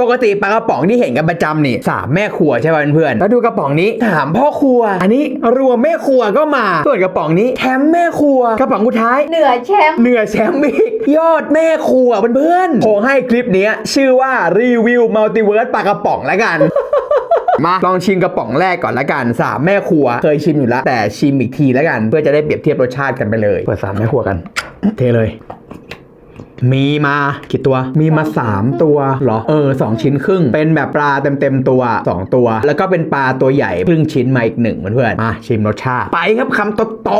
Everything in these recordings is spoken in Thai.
ปกติปลากระป๋องที่เห็นกันประจำนี่สามแม่ครัวใช่ป่ะเพื่อนๆแล้วดูกระป๋องนี้สามพ่อครัว อันนี้รวมแม่ครัวก็มาส่วนกระป๋องนี้แชมป์แม่ครัว กระป๋องสุดท้าย เหนือแชมป์เหนือแชมป์อีกยอดแม่ครัวเพื่อนๆขอให้คลิปเนี้ยชื่อว่ารีวิวมัลติเวิร์สปลากระป๋องแล้วกันมาลองชิมกระป๋องแรกก่อนละกันสามแม่ครัว เคยชิมอยู่แล้วแต่ชิมอีกทีแล้วกัน เพื่อจะได้เปรียบเทียบรสชาติกันไปเลย เปิดสามแม่ครัวกัน เทเลย มีมากี่ตัวมีมา 3 ตัวเหรอ เออสองชิ้นครึ่ง เป็นแบบปลาเต็มเต็มๆตัว 2 ตัว แล้วก็เป็นปลาตัวใหญ่ครึ่งชิ้นมาอีกหนึ่งเพื่อนๆมาชิมรสชาติ ไปครับคำโตๆ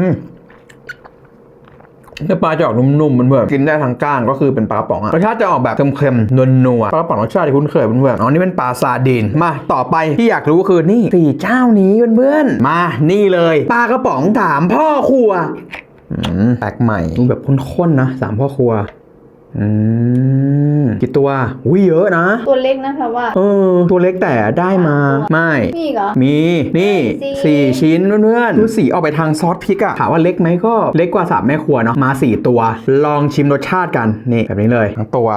อืมเนื้อปลาจะออกนุ่มๆเพื่อนๆกินได้ทั้งก้างก็คือเป็นปลากระป๋องอะรสชาติจะออกแบบเค็มๆนัวๆปลากระป๋องรสชาติที่คุ้นเคยเพื่อนๆอ๋อนี่เป็นปลาซาดีนมาต่อไปที่อยากรู้คือนี่สี่เจ้านี้เพื่อนๆมานี่เลยปลากระป๋องสามพ่อครัวอืม แปลกใหม่ดูแบบข้นๆนะสามพ่อครัวอืมกี่ตัวอุ้ยเยอะนะ ตัวเล็กนะแปลว่า เออ ตัวเล็กแต่ได้มา ไม่นี่เหรอ มีนี่สี่สี่ชิ้นเพื่อนๆดูสีออกไปทางซอสพริกอะถามว่าเล็กไหมก็เล็กกว่าสามแม่ครัวเนาะ มาสี่ตัว ลองชิมรสชาติกัน นี่แบบนี้เลย ทั้งตัว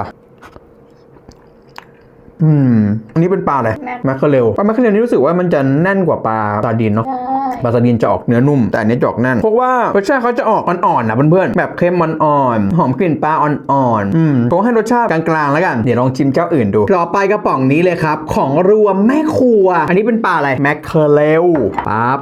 อืม อันนี้เป็นปลาอะไรแมคแมคเคอเรลปลาแมคเคอเรลนี่รู้สึกว่ามันจะแน่นกว่าปลาซาร์ดินเนาะใช่ปลาซาดินจะออกเนื้อนุ่ม แต่อันนี้จะออกแน่น เพราะว่ารสชาติเขาจะออกอ่อนๆนะเพื่อนๆ แบบเค็มอ่อนๆ หอมกลิ่นปลาอ่อนๆ อืมผมให้รสชาติกลางๆแล้วกัน เดี๋ยวลองชิมเจ้าอื่นดู ต่อไปกระป๋องนี้เลยครับ ของรวมแม่ครัว อันนี้เป็นปลาอะไร แมคเคอเรลปั๊บ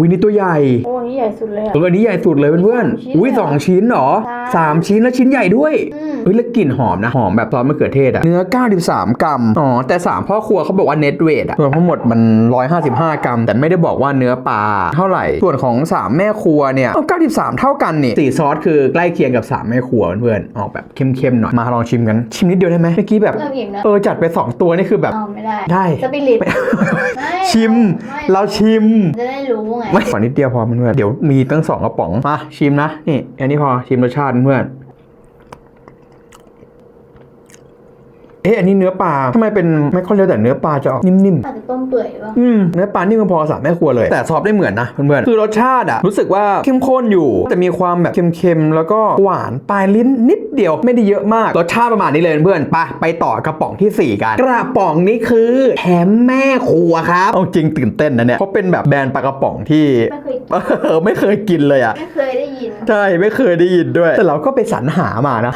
วินี่ตัวใหญ่โอ้นี่ใหญ่สุดเลยอะ ตัวนี้ใหญ่สุดเลยเพื่อนสองชิ้นๆอุ้ยสองชิ้นเหรอใช่ สามชิ้นแล้วชิ้นใหญ่ด้วย อืม เฮ้ยแล้วกลิ่นหอมนะ หอมแบบซอสมะเขือเทศอะเนื้อ 93 กรัม อ๋อ แต่ 3 พ่อครัวเขาบอกว่าเน็ตเวทอะส่วนทั้งหมดมัน 155 กรัม แต่ไม่ได้บอกว่าเนื้อปลาเท่าไหร่ ส่วนของ 3 แม่ครัวเนี่ยเอา93 เท่ากันนี่สีซอสคือใกล้เคียงกับ 3 แม่ครัวเพื่อนๆออกแบบเข้มๆหน่อย มาลองชิมกัน ชิมนิดเดียวได้ไหมเมื่อกี้แบบ เริ่มอิ่มนะ เออ จัดไป 2 ตัวนี่คือแบบ เอาไม่ได้ได้ สปิริตชิมเราชิม จะได้รู้ไงไม่ขอนิดเดียวพอเพื่อนๆเดี๋ยวมีตั้งสองกระป๋องมาชิมนะนี่อันนี้พอชิมรสชาติเพื่อน เอ๊ะอันนี้เนื้อปลาทำไมเป็นไม่ค่อยเร็วแต่เนื้อปลาจะออกนิ่มอาจจะต้มเปื่อยป่ะๆอืมเนื้อปลานี่มันพอสามแม่ครัวเลย แต่ซอฟได้เหมือนนะเพื่อนๆคือรสชาติอะรู้สึกว่าเข้มข้นอยู่ แต่มีความแบบเค็มๆแล้วก็หวานปลายลิ้นนิดเดียวไม่ได้เยอะมากรสชาติประมาณนี้เลยเพื่อนๆไปไปต่อกระป๋องที่สี่กัน กระป๋องนี้คือแถมแม่ครัวครับเอาจริงตื่นเต้นนะเนี่ยเพราะเป็นแบบแบรนด์ปลากระป๋องที่ไม่เคยเออไม่เคยกินเลยอะไม่เคยได้ยินใช่ไม่เคยได้ยินด้วย แต่เราก็ไปสรรหามานะ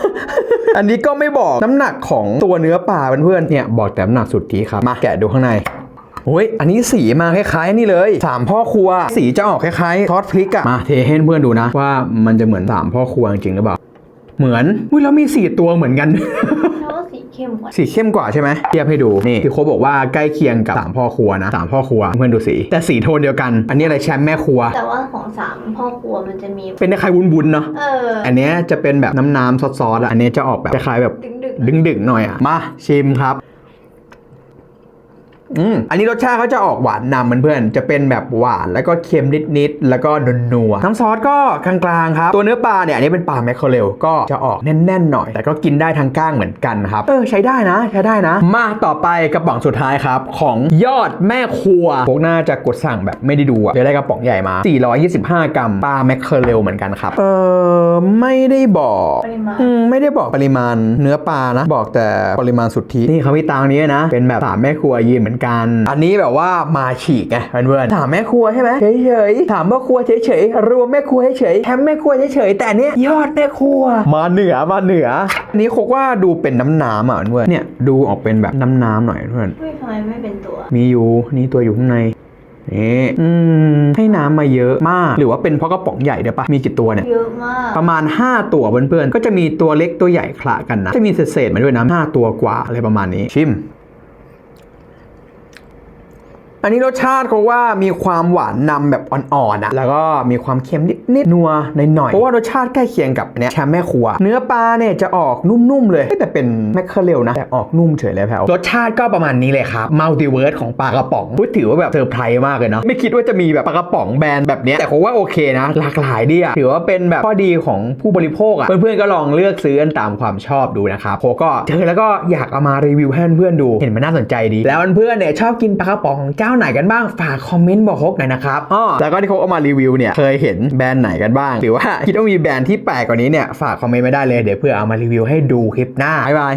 อันนี้ก็ไม่บอกน้ำหนักของตัวเนื้อปลาเพื่อนๆเนี่ยบอกแต่น้ำหนักสุดที่ครับมาแกะดูข้างในโอ้ย อันนี้สีมาคล้ายๆนี่เลยสามพ่อครัว สีจะออกคล้ายๆทอดพริกอะมาเทให้เพื่อนดูนะ ว่ามันจะเหมือนสามพ่อครัวจริงหรือเปล่า เหมือน อุ้ยแล้วมีสี่ตัวเหมือนกัน แล้วสี เข้มกว่า สีเข้มกว่าใช่ไหมเทียบให้ดูนี่ที่โคชบอกว่าใกล้เคียงกับสามพ่อครัวนะสามพ่อครัวเพื่อนดูสี แต่สีโทนเดียวกัน อันนี้อะไรแชมป์แม่ครัว แต่ว่าของสามพ่อครัวมันจะมี เป็นคล้ายๆวุ้นๆเนาะเอออันเนี้ยจะเป็นแบบน้ำน้ำๆซอสๆอะอันเนี้ยจะออกแบบคล้ายๆแบบดึงดึงดึงๆหน่อยอะมาชิมครับ อืมอันนี้รสชาติเขาจะออกหวานนำเพื่อนๆจะเป็นแบบหวานแล้วก็เค็มนิดๆแล้วก็นัวๆน้ำซอสก็กลางๆครับตัวเนื้อปลาเนี่ยอันนี้เป็นปลาแมคเคอเรลก็จะออกแน่นๆหน่อย แต่ก็กินได้ทั้งก้างเหมือนกันครับเออใช้ได้นะใช้ได้นะ มาต่อไปกระป๋องสุดท้ายครับของยอดแม่ครัวพวกน่าจะกดสั่งแบบไม่ได้ดูอะจะได้กระป๋องใหญ่มา 425 กรัมปลาแมคเคอเรลเหมือนกันครับ เออไม่ได้บอกปริมาณอืมไม่ได้บอกปริมาณเนื้อปลานะ บอกแต่ปริมาณสุทธินี่เขามีตางนี้นะ เป็นแบบสามแม่ครัวยืนเหมือนกัน อันนี้แบบว่ามาฉีกไงเพื่อนๆถามแม่ครัวใช่ไหมเฉยๆถามพ่อครัวเฉยๆรวมแม่ครัวเฉยๆแถมแม่ครัวเฉยๆแต่อันเนี้ยยอดแม่ครัว มาเหนือมาเหนืออันนี้คกว่าดูเป็นน้ำน้ำๆอะเพื่อนเนี่ยดูออกเป็นแบบน้ำน้ำๆหน่อยเพื่อนไม่ทำไมไม่เป็นตัว มีอยู่นี่ตัวอยู่ข้างในนี่อืมให้น้ำมาเยอะมาก หรือว่าเป็นเพราะกระป๋องใหญ่เดี๋ยวปะมีกี่ตัวเนี่ย เยอะมาก ประมาณ 5 ตัวเพื่อนๆ ก็จะมีตัวเล็กตัวใหญ่คละกันนะ จะมีเศษๆมาด้วยนะ5ตัวกว่าอะไรประมาณนี้ ชิม อันนี้รสชาติเขาว่ามีความหวานนำแบบอ่อนๆอะแล้วก็มีความเค็มนิดๆนัวหน่อยๆเพราะว่ารสชาติใกล้เคียงกับเนี้ยแชมแม่ครัว เนื้อปลาเนี่ยจะออกนุ่มๆเลยแต่เป็นแมคเคอเรลนะแต่ออกนุ่มเฉยเลยแพลวรสชาติก็ประมาณนี้เลยครับมัลติเวิร์สของปลากระป๋องพูดถือว่าแบบเซอร์ไพรส์มากเลยเนาะไม่คิดว่าจะมีแบบปลากระป๋องแบรนด์แบบเนี้ยแต่ผมว่าโอเคนะ หลากหลายดีอะถือว่าเป็นแบบข้อดีของผู้บริโภคอะเพื่อนๆก็ลองเลือกซื้อกันตามความชอบดูนะครับโคก็เจอแล้วก็อยากเอามารีวิวให้เพื่อนๆดูเห็นมันน่าสนใจดี แล้วเพื่อนๆเนี่ยชอบกินปลากระป๋องเจ้าาไหนกันบ้างฝากคอมเมนต์บอกฮกหน่อยนะครับอ้อแล้วก็ที่เขาเอามารีวิวเนี่ยเคยเห็นแบรนด์ไหนกันบ้าง หรือว่าคิดว่ามีแบรนด์ที่แปลกกว่านี้เนี่ยฝากคอมเมนต์ไม่ได้เลยเดี๋ยวเพื่อเอามารีวิวให้ดูคลิปหน้าบ๊ายบาย